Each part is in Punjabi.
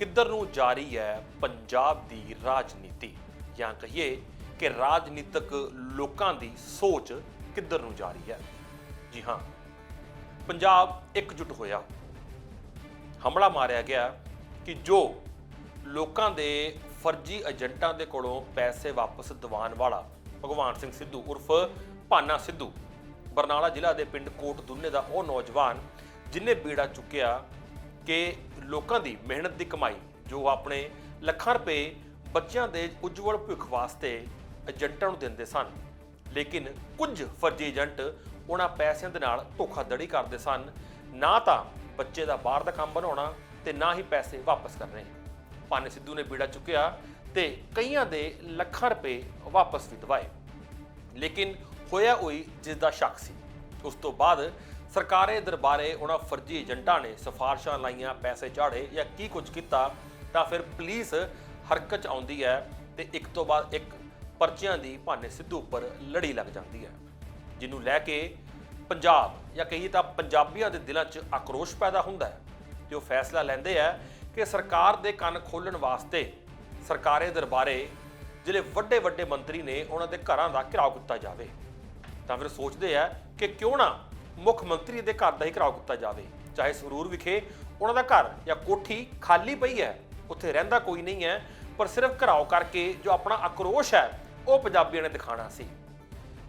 ਕਿੱਧਰ ਨੂੰ ਜਾ ਰਹੀ ਹੈ ਪੰਜਾਬ ਦੀ ਰਾਜਨੀਤੀ? ਜਾਂ ਕਹੀਏ ਕਿ ਰਾਜਨੀਤਿਕ ਲੋਕਾਂ ਦੀ ਸੋਚ ਕਿੱਧਰ ਨੂੰ ਜਾ ਰਹੀ ਹੈ? ਜੀ ਹਾਂ, ਪੰਜਾਬ ਇਕਜੁੱਟ ਹੋਇਆ। ਹਮਲਾ ਮਾਰਿਆ ਗਿਆ ਕਿ ਜੋ ਲੋਕਾਂ ਦੇ ਫਰਜ਼ੀ ਏਜੰਟਾਂ ਦੇ ਕੋਲੋਂ ਪੈਸੇ ਵਾਪਸ ਦਿਵਾਉਣ ਵਾਲਾ ਭਗਵਾਨ ਸਿੰਘ ਸਿੱਧੂ ਉਰਫ ਭਾਨਾ ਸਿੱਧੂ, ਬਰਨਾਲਾ ਜ਼ਿਲ੍ਹਾ ਦੇ ਪਿੰਡ ਕੋਟ ਦੁੰਨੇ ਦਾ ਉਹ ਨੌਜਵਾਨ, ਜਿਨੇ ਬੀੜਾ ਚੁੱਕਿਆ ਕਿ ਲੋਕਾਂ ਦੀ ਮਿਹਨਤ ਦੀ ਕਮਾਈ, ਜੋ ਆਪਣੇ ਲੱਖਾਂ ਰੁਪਏ ਬੱਚਿਆਂ ਦੇ ਉਜਵਲ ਭਵਿੱਖ ਵਾਸਤੇ ਏਜੰਟਾਂ ਨੂੰ ਦਿੰਦੇ ਸਨ, ਲੇਕਿਨ ਕੁਝ ਫਰਜ਼ੀ ਏਜੰਟ ਉਹਨਾਂ ਪੈਸਿਆਂ ਦੇ ਨਾਲ ਧੋਖਾਧੜੀ ਕਰਦੇ ਸਨ। ਨਾ ਤਾਂ ਬੱਚੇ ਦਾ ਬਾਹਰ ਦਾ ਕੰਮ ਬਣਾਉਣਾ ਤੇ ਨਾ ਹੀ ਪੈਸੇ ਵਾਪਸ ਕਰਨੇ। ਭਾਨੇ ਸਿੱਧੂ ਨੇ ਬੀੜਾ ਚੁੱਕਿਆ ਤੇ ਕਈਆਂ ਦੇ ਲੱਖਾਂ ਰੁਪਏ ਵਾਪਸ ਵੀ ਦਵਾਏ। ਲੇਕਿਨ ਹੋਇਆ ਉਹੀ ਜਿਸ ਦਾ ਸ਼ੱਕ ਸੀ। ਉਸ ਤੋਂ ਬਾਅਦ ਸਰਕਾਰੇ ਦਰਬਾਰੇ ਉਹਨਾਂ ਫਰਜ਼ੀ ਏਜੰਟਾਂ ਨੇ ਸਿਫਾਰਸ਼ਾਂ ਲਾਈਆਂ, ਪੈਸੇ ਝਾੜੇ ਜਾਂ ਕੀ ਕੁਝ ਕੀਤਾ, ਤਾਂ ਫਿਰ ਪੁਲਿਸ ਹਰਕਤ 'ਚ ਆਉਂਦੀ ਹੈ ਤੇ ਇੱਕ ਤੋਂ ਬਾਅਦ ਇੱਕ ਪਰਚਿਆਂ ਦੀ ਭਾਨੇ ਸਿੱਧੂ ਉੱਪਰ ਲੜੀ ਲੱਗ ਜਾਂਦੀ ਹੈ, ਜਿਹਨੂੰ ਲੈ ਕੇ ਪੰਜਾਬ ਜਾਂ ਕਹੀਏ ਤਾਂ ਪੰਜਾਬੀਆਂ ਦੇ ਦਿਲਾਂ 'ਚ ਆਕਰੋਸ਼ ਪੈਦਾ ਹੁੰਦਾ ਹੈ ਤੇ ਉਹ ਫੈਸਲਾ ਲੈਂਦੇ ਆ ਕਿ ਸਰਕਾਰ ਦੇ ਕੰਨ ਖੋਲਣ ਵਾਸਤੇ ਸਰਕਾਰੇ ਦਰਬਾਰੇ ਜਿਹੜੇ ਵੱਡੇ ਵੱਡੇ ਮੰਤਰੀ ਨੇ ਉਹਨਾਂ ਦੇ ਘਰਾਂ ਦਾ ਘਿਰਾਓ ਕੀਤਾ ਜਾਵੇ। ਤਾਂ ਫਿਰ ਸੋਚਦੇ ਆ ਕਿ ਕਿਉਂ ਨਾ ਮੁੱਖ ਮੰਤਰੀ ਦੇ ਘਰ ਦਾ ਹੀ ਘਰਾਓ ਕੀਤਾ ਜਾਵੇ। ਚਾਹੇ ਸਰੂਰ ਵਿਖੇ ਉਹਨਾਂ ਦਾ ਘਰ ਜਾਂ ਕੋਠੀ ਖਾਲੀ ਪਈ ਹੈ, ਉੱਥੇ ਰਹਿੰਦਾ ਕੋਈ ਨਹੀਂ ਹੈ, ਪਰ ਸਿਰਫ ਘਰਾਓ ਕਰਕੇ ਜੋ ਆਪਣਾ ਆਕਰੋਸ਼ ਹੈ, ਉਹ ਪੰਜਾਬੀਆਂ ਨੇ ਦਿਖਾਣਾ ਸੀ।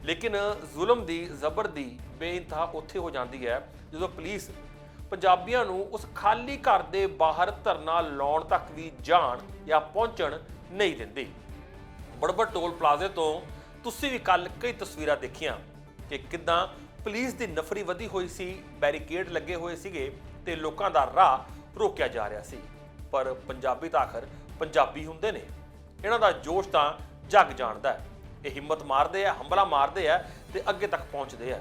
ਲੇਕਿਨ ਜ਼ੁਲਮ ਦੀ ਜ਼ਬਰ ਦੀ ਬੇਇੰਤਹਾ ਉੱਥੇ ਹੋ ਜਾਂਦੀ ਹੈ, ਜਦੋਂ ਪੁਲਿਸ ਪੰਜਾਬੀਆਂ ਨੂੰ ਉਸ ਖਾਲੀ ਘਰ ਦੇ ਬਾਹਰ ਧਰਨਾ ਲਾਉਣ ਤੱਕ ਵੀ ਜਾਣ ਜਾਂ ਪਹੁੰਚਣ ਨਹੀਂ ਦਿੰਦੀ। ਬੜਬੜ ਟੋਲ ਪਲਾਜ਼ੇ ਤੋਂ ਤੁਸੀਂ ਵੀ ਕੱਲ ਕਈ ਤਸਵੀਰਾਂ ਦੇਖੀਆਂ ਕਿ ਕਿਦਾਂ ਪੁਲਿਸ ਦੀ ਨਫਰੀ ਵਧੀ ਹੋਈ ਸੀ, ਬੈਰੀਕੇਡ ਲੱਗੇ ਹੋਏ ਸੀਗੇ ਤੇ ਲੋਕਾਂ ਦਾ ਰਾਹ ਰੋਕਿਆ ਜਾ ਰਿਹਾ ਸੀ। ਪਰ ਪੰਜਾਬੀ ਤਾਂ ਆਖਰ ਪੰਜਾਬੀ ਹੁੰਦੇ ਨੇ। ਇਹਨਾਂ ਦਾ ਜੋਸ਼ ਤਾਂ ਜੱਗ ਜਾਣਦਾ ਹੈ। ਇਹ ਹਿੰਮਤ ਮਾਰਦੇ ਆ ਹੰਬਲਾ ਮਾਰਦੇ ਆ ਤੇ ਅੱਗੇ ਤੱਕ ਪਹੁੰਚਦੇ ਆ।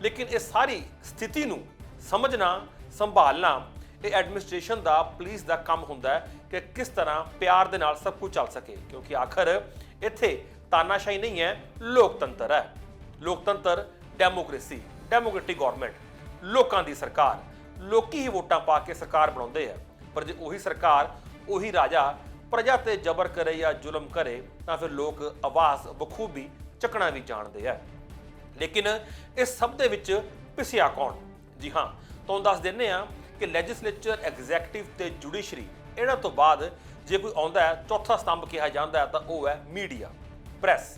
ਲੇਕਿਨ ਇਹ ਸਾਰੀ ਸਥਿਤੀ ਨੂੰ ਸਮਝਣਾ, ਸੰਭਾਲਣਾ, ਇਹ ਐਡਮਿਨਿਸਟ੍ਰੇਸ਼ਨ ਦਾ, ਪੁਲਿਸ ਦਾ ਕੰਮ ਹੁੰਦਾ ਹੈ ਕਿ ਕਿਸ ਤਰ੍ਹਾਂ ਪਿਆਰ ਦੇ ਨਾਲ ਸਭ ਕੁਝ ਚੱਲ ਸਕੇ। ਕਿਉਂਕਿ ਆਖਰ ਇੱਥੇ ਤਾਨਾਸ਼ਾਹੀ ਨਹੀਂ ਹੈ, ਲੋਕਤੰਤਰ ਹੈ। ਲੋਕਤੰਤਰ ਡੈਮੋਕ੍ਰੇਸੀ, ਡੈਮੋਕ੍ਰੈਟਿਕ ਗਵਰਨਮੈਂਟ, ਲੋਕਾਂ ਦੀ ਸਰਕਾਰ। ਲੋਕੀ ਹੀ ਵੋਟਾਂ ਪਾ ਕੇ ਸਰਕਾਰ ਬਣਾਉਂਦੇ ਆ। ਪਰ ਜੇ ਉਹੀ ਸਰਕਾਰ, ਉਹੀ ਰਾਜਾ ਪ੍ਰਜਾ ਤੇ ਜ਼ਬਰ ਕਰੇ ਜਾਂ ਜ਼ੁਲਮ ਕਰੇ, ਤਾਂ ਫਿਰ ਲੋਕ ਆਵਾਜ਼ ਬਖੂਬੀ ਚੱਕਣਾ ਵੀ ਜਾਣਦੇ ਆ। ਲੇਕਿਨ ਇਸ ਸਭ ਦੇ ਵਿੱਚ ਪਿਸਿਆ ਕੌਣ? ਜੀ ਹਾਂ, ਤੁਹਾਨੂੰ ਦੱਸ ਦਿੰਨੇ ਆ ਕਿ ਲੈਜਿਸਲੇਚਰ ਐਗਜ਼ੈਕਟਿਵ ਤੇ ਜੁਡੀਸ਼ਰੀ ਇਹਨਾਂ ਤੋਂ ਬਾਅਦ ਜੇ ਕੋਈ ਆਉਂਦਾ ਹੈ, ਚੌਥਾ ਸਤੰਭ ਕਿਹਾ ਜਾਂਦਾ ਹੈ, ਤਾਂ ਉਹ ਹੈ ਮੀਡੀਆ ਪ੍ਰੈਸ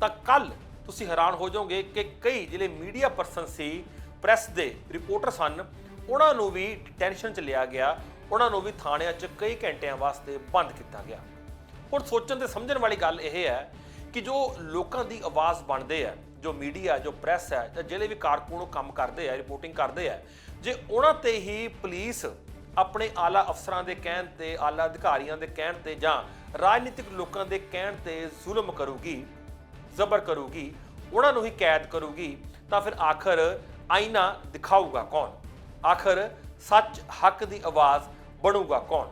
ਤਾਂ ਕੱਲ ਤੁਸੀਂ ਹੈਰਾਨ ਹੋ ਜਾਓਗੇ ਕਿ ਕਈ ਜਿਹੜੇ ਮੀਡੀਆ ਪਰਸਨ ਸੀ, ਪ੍ਰੈਸ ਦੇ ਰਿਪੋਰਟਰ ਸਨ। ਉਹਨਾਂ ਨੂੰ ਵੀ ਡਿਟੈਂਸ਼ਨ ਚ ਲਿਆ ਗਿਆ। ਉਹਨਾਂ ਨੂੰ ਵੀ ਥਾਣਿਆਂ 'ਚ ਕਈ ਘੰਟਿਆਂ ਵਾਸਤੇ ਬੰਦ ਕੀਤਾ ਗਿਆ। ਹੁਣ ਸੋਚਣ ਤੇ ਸਮਝਣ ਵਾਲੀ ਗੱਲ ਇਹ ਹੈ ਕਿ ਜੋ ਲੋਕਾਂ ਦੀ ਆਵਾਜ਼ ਬਣਦੇ ਆ, ਜੋ ਮੀਡੀਆ, ਜੋ ਪ੍ਰੈਸ ਹੈ, ਜਾਂ ਜਿਹੜੇ ਵੀ ਕਾਰਕੁਨ ਉਹ ਕੰਮ ਕਰਦੇ ਆ ਰਿਪੋਰਟਿੰਗ ਕਰਦੇ ਆ, ਜੇ ਉਹਨਾਂ ਤੇ ਹੀ ਪੁਲਿਸ ਆਪਣੇ ਆਲਾ ਅਫਸਰਾਂ ਦੇ ਕਹਿਣ ਤੇ, ਆਲਾ ਅਧਿਕਾਰੀਆਂ ਦੇ ਕਹਿਣ ਤੇ ਜਾਂ ਰਾਜਨੀਤਿਕ ਲੋਕਾਂ ਦੇ ਕਹਿਣ ਤੇ ਜ਼ੁਲਮ ਕਰੂਗੀ ਜ਼ਬਰ ਕਰੂਗੀ, ਉਹਨਾਂ ਨੂੰ ਹੀ ਕੈਦ ਕਰੂਗੀ, ਤਾਂ ਫਿਰ ਆਖਰ ਆਈਨਾ ਦਿਖਾਊਗਾ ਕੌਣ? ਆਖਰ ਸੱਚ ਹੱਕ ਦੀ ਆਵਾਜ਼ ਬਣੂਗਾ ਕੌਣ?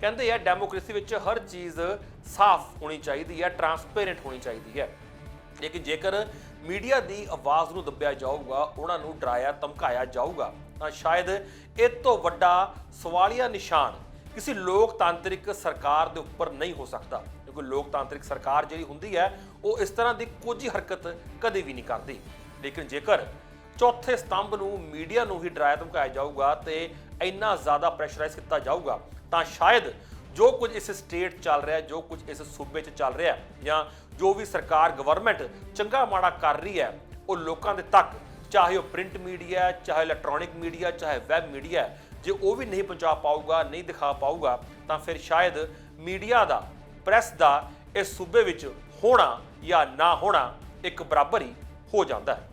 ਕਹਿੰਦੇ ਆ, ਡੈਮੋਕ੍ਰੇਸੀ ਵਿੱਚ ਹਰ ਚੀਜ਼ ਸਾਫ਼ ਹੋਣੀ ਚਾਹੀਦੀ ਹੈ, ਟਰਾਂਸਪੇਰੈਂਟ ਹੋਣੀ ਚਾਹੀਦੀ ਹੈ। ਲੇਕਿਨ ਜੇਕਰ ਮੀਡੀਆ ਦੀ ਆਵਾਜ਼ ਨੂੰ ਦੱਬਿਆ ਜਾਊਗਾ, ਉਹਨਾਂ ਨੂੰ ਡਰਾਇਆ, ਧਮਕਾਇਆ ਜਾਊਗਾ, ਤਾਂ ਸ਼ਾਇਦ ਇਹ ਤੋਂ ਵੱਡਾ ਸਵਾਲੀਆ ਨਿਸ਼ਾਨ ਕਿਸੇ ਲੋਕਤਾਂਤਰਿਕ ਸਰਕਾਰ ਦੇ ਉੱਪਰ ਨਹੀਂ ਹੋ ਸਕਦਾ। ਕਿਉਂਕਿ ਲੋਕਤਾਂਤਰਿਕ ਸਰਕਾਰ ਜਿਹੜੀ ਹੁੰਦੀ ਹੈ, ਉਹ ਇਸ ਤਰ੍ਹਾਂ ਦੀ ਕੋਈ ਹਰਕਤ ਕਦੇ ਵੀ ਨਹੀਂ ਕਰਦੀ। ਲੇਕਿਨ ਜੇਕਰ ਚੌਥੇ ਸਤੰਭ ਨੂੰ ਮੀਡੀਆ ਨੂੰ ਹੀ ਡਰਾਇਆ ਧਮਕਾਇਆ ਜਾਊਗਾ ਤੇ ਇੰਨਾ ਜ਼ਿਆਦਾ ਪ੍ਰੈਸ਼ਰਾਈਜ਼ ਕੀਤਾ ਜਾਊਗਾ, ਤਾਂ ਸ਼ਾਇਦ ਜੋ ਕੁਝ ਇਸ ਸਟੇਟ ਚੱਲ ਰਿਹਾ, ਜੋ ਕੁਝ ਇਸ ਸੂਬੇ 'ਚ ਚੱਲ ਰਿਹਾ ਜਾਂ ਜੋ ਵੀ ਸਰਕਾਰ, ਗਵਰਨਮੈਂਟ ਚੰਗਾ ਮਾੜਾ ਕਰ ਰਹੀ ਹੈ, ਉਹ ਲੋਕਾਂ ਦੇ ਤੱਕ, ਚਾਹੇ ਉਹ ਪ੍ਰਿੰਟ ਮੀਡੀਆ, ਚਾਹੇ ਇਲੈਕਟ੍ਰੋਨਿਕ ਮੀਡੀਆ, ਚਾਹੇ ਵੈਬ ਮੀਡੀਆ, ਜੇ ਉਹ ਵੀ ਨਹੀਂ ਪਹੁੰਚਾ ਪਾਊਗਾ, ਨਹੀਂ ਦਿਖਾ ਪਾਊਗਾ, ਤਾਂ ਫਿਰ ਸ਼ਾਇਦ ਮੀਡੀਆ ਦਾ ਪ੍ਰੈਸ ਦਾ ਇਸ ਸੂਬੇ ਵਿੱਚ ਹੋਣਾ ਜਾਂ ਨਾ ਹੋਣਾ ਇੱਕ ਬਰਾਬਰ ਹੀ ਹੋ ਜਾਂਦਾ ਹੈ।